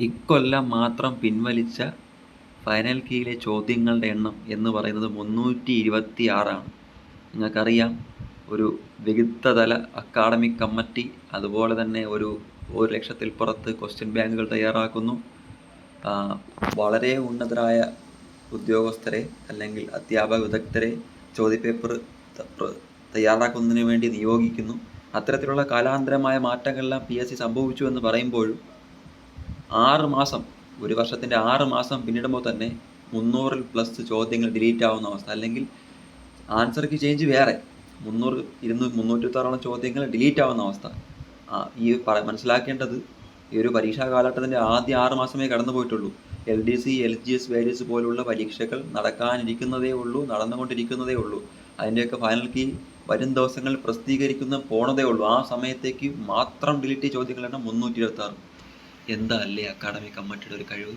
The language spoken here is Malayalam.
ഇക്കൊല്ലം മാത്രം പിൻവലിച്ച ഫൈനൽ കീയിലെ ചോദ്യങ്ങളുടെ എണ്ണം എന്ന് പറയുന്നത് മുന്നൂറ്റി ഇരുപത്തി ആറാണ് നിങ്ങൾക്കറിയാം ഒരു വിദഗ്ധതല അക്കാഡമിക് കമ്മിറ്റി അതുപോലെ തന്നെ ഒരു ഒരു ലക്ഷത്തിൽ പുറത്ത് ക്വസ്റ്റ്യൻ ബാങ്കുകൾ തയ്യാറാക്കുന്നു. വളരെ ഉന്നതരായ ഉദ്യോഗസ്ഥരെ അല്ലെങ്കിൽ അധ്യാപക വിദഗ്ധരെ ചോദ്യപേപ്പർ തയ്യാറാക്കുന്നതിന് വേണ്ടി നിയോഗിക്കുന്നു. അത്തരത്തിലുള്ള കാലാന്തരമായ മാറ്റങ്ങളെല്ലാം പി എസ് സി സംഭവിച്ചു എന്ന് പറയുമ്പോഴും ആറ് മാസം ഒരു വർഷത്തിന്റെ ആറ് മാസം പിന്നിടുമ്പോൾ തന്നെ മുന്നൂറിൽ പ്ലസ് ചോദ്യങ്ങൾ ഡിലീറ്റ് ആവുന്ന അവസ്ഥ. അല്ലെങ്കിൽ ആൻസർക്ക് ചേഞ്ച് വേറെ. മുന്നൂറ് ഇരുന്നൂറ് മുന്നൂറ്റിത്താറോളം ചോദ്യങ്ങൾ ഡിലീറ്റ് ആവുന്ന അവസ്ഥ. ഈ മനസ്സിലാക്കേണ്ടത് ഈ ഒരു പരീക്ഷാ കാലഘട്ടത്തിന്റെ ആദ്യ ആറ് മാസമേ കടന്നു പോയിട്ടുള്ളൂ. L D C L G S various പോലുള്ള പരീക്ഷകൾ നടക്കാനിരിക്കുന്നതേ ഉള്ളൂ നടന്നുകൊണ്ടിരിക്കുന്നതേ ഉള്ളൂ. അതിന്റെയൊക്കെ ഫൈനൽ കീ വരും ദിവസങ്ങളിൽ പ്രസിദ്ധീകരിക്കുന്ന പോണതേ ഉള്ളൂ. ആ സമയത്തേക്ക് മാത്രം ഡിലീറ്റ് ചോദ്യങ്ങളാണ് മുന്നൂറ്റി ഇരുപത്തി ആറ് എന്താ അല്ലേ അക്കാഡമിക് കമ്മിറ്റിയുടെ ഒരു കഴിവ്?